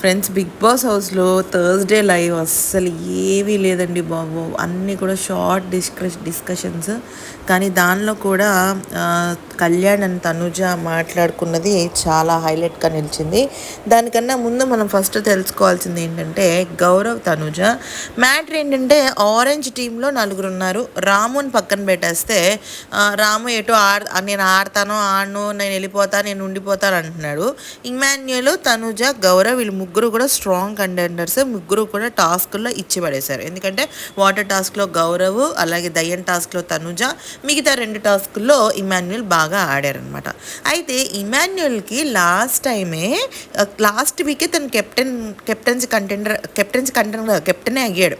Friends big boss హౌస్లో Thursday live అస్సలు ఏమీ లేదండి బాబు. అన్నీ కూడా షార్ట్ డిస్కష్ డిస్కషన్స్ కానీ దానిలో కూడా కళ్యాణ్ అండ్ తనుజ మాట్లాడుకున్నది చాలా హైలైట్గా నిలిచింది. దానికన్నా ముందు మనం ఫస్ట్ తెలుసుకోవాల్సింది ఏంటంటే గౌరవ్ తనుజ. మ్యాటర్ ఏంటంటే ఆరెంజ్ టీంలో నలుగురు ఉన్నారు. రాముని పక్కన పెట్టేస్తే రాము ఎటు ఆడ నేను ఆడతాను ఆడను నేను వెళ్ళిపోతాను నేను ఉండిపోతాను అంటున్నాడు. ఇమాన్యులు తనుజ గౌరవ్ వీళ్ళు ముగ్గురు కూడా స్ట్రాంగ్ కంటెండర్స్ ముగ్గురు కూడా టాస్క్లో ఇచ్చి పడేశారు. ఎందుకంటే వాటర్ టాస్క్లో గౌరవ్ అలాగే దయ్యం టాస్క్లో తనుజ మిగతా రెండు టాస్క్లో ఇమాన్యుల్ బాగా ఆడారనమాట అయితే ఇమాన్యుల్కి లాస్ట్ టైమే లాస్ట్ వీకే తను captain captains contender captains contender కెప్టెనే అయ్యాడు.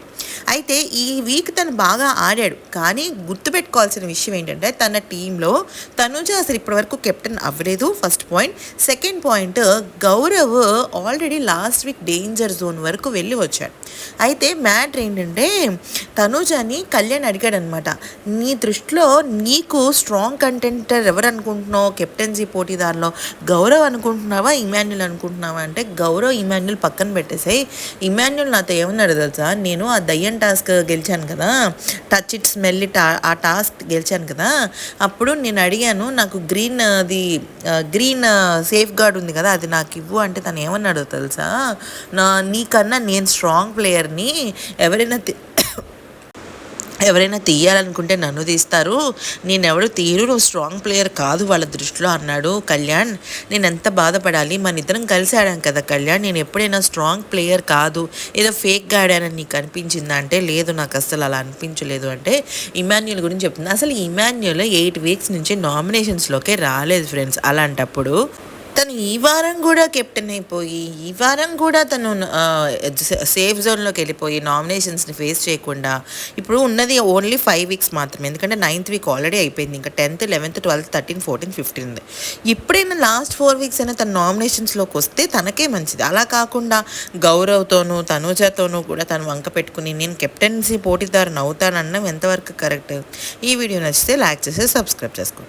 అయితే ఈ వీక్ తను బాగా ఆడాడు. కానీ గుర్తుపెట్టుకోవాల్సిన విషయం ఏంటంటే తన టీంలో తనుజ అసలు ఇప్పటివరకు కెప్టెన్ అవ్వలేదు first point second point Gaurav already last week danger zone వరకు వెళ్ళి వచ్చాడు. అయితే మ్యాటర్ ఏంటంటే తనుజని కళ్యాణ్ అడిగాడు అనమాట నీ దృష్టిలో నీకు స్ట్రాంగ్ కంటెంటర్ ఎవరు అనుకుంటున్నావు కెప్టెన్సీ పోటీదారులో గౌరవ్ అనుకుంటున్నావా? ఇమాన్యుల్ అనుకుంటున్నావా? అంటే గౌరవ్ ఇమాన్యుల్ పక్కన పెట్టేసాయి. ఇమాన్యుల్ నాతో ఏమన్నాడు తెలుసా? నేను ఆ దయ్యం టాస్క్ గెలిచాను కదా టచ్ ఇట్ స్మెల్ ఇట్ ఆ టాస్క్ గెలిచాను కదా అప్పుడు నేను అడిగాను నాకు గ్రీన్ అది గ్రీన్ సేఫ్ గార్డ్ ఉంది కదా అది నాకు ఇవ్వు. అంటే తను ఏమన్నాడో తెలుసా? నా నీకన్నా నేను స్ట్రాంగ్ ప్లేయర్ని ఎవరైనా ఎవరైనా తీయాలనుకుంటే నన్ను తీస్తారు. నేను ఎవడు తీరు నువ్వు స్ట్రాంగ్ ప్లేయర్ కాదు వాళ్ళ దృష్టిలో అన్నాడు కళ్యాణ్. నేను ఎంత బాధపడాలి? మన ఇద్దరం కలిసి ఆడాం కదా కళ్యాణ్. నేను ఎప్పుడైనా స్ట్రాంగ్ ప్లేయర్ కాదు. ఏదో ఫేక్గా ఆడానని నీకు అనిపించిందా అంటే లేదు నాకు అసలు అలా అనిపించలేదు అంటే ఇమాన్యుల్ గురించి చెప్తుంది అసలు ఇమాన్యుల్ ఎయిట్ వీక్స్ నుంచి నామినేషన్స్లోకే రాలేదు ఫ్రెండ్స్ అలాంటప్పుడు తను ఈ వారం కూడా కెప్టెన్ అయిపోయి ఈ వారం కూడా తను సేఫ్ జోన్లోకి వెళ్ళిపోయి నామినేషన్స్ని ఫేస్ చేయకుండా ఇప్పుడు ఉన్నది ఓన్లీ ఫైవ్ వీక్స్ మాత్రమే. ఎందుకంటే నైన్త్ వీక్ ఆల్రెడీ అయిపోయింది. ఇంకా tenth eleventh twelfth thirteen fourteen fifteen ఉంది. ఇప్పుడైనా లాస్ట్ ఫోర్ వీక్స్ అయినా తన నామినేషన్స్లోకి వస్తే తనకే మంచిది. అలా కాకుండా గౌరవ్తోనూ తనుజతోనూ కూడా తను వంక పెట్టుకుని నేను కెప్టెన్సీ పోటీదారుని అవుతానన్నం. ఎంతవరకు కరెక్ట్? ఈ వీడియో నచ్చితే లైక్ చేసి సబ్స్క్రైబ్ చేసుకోండి.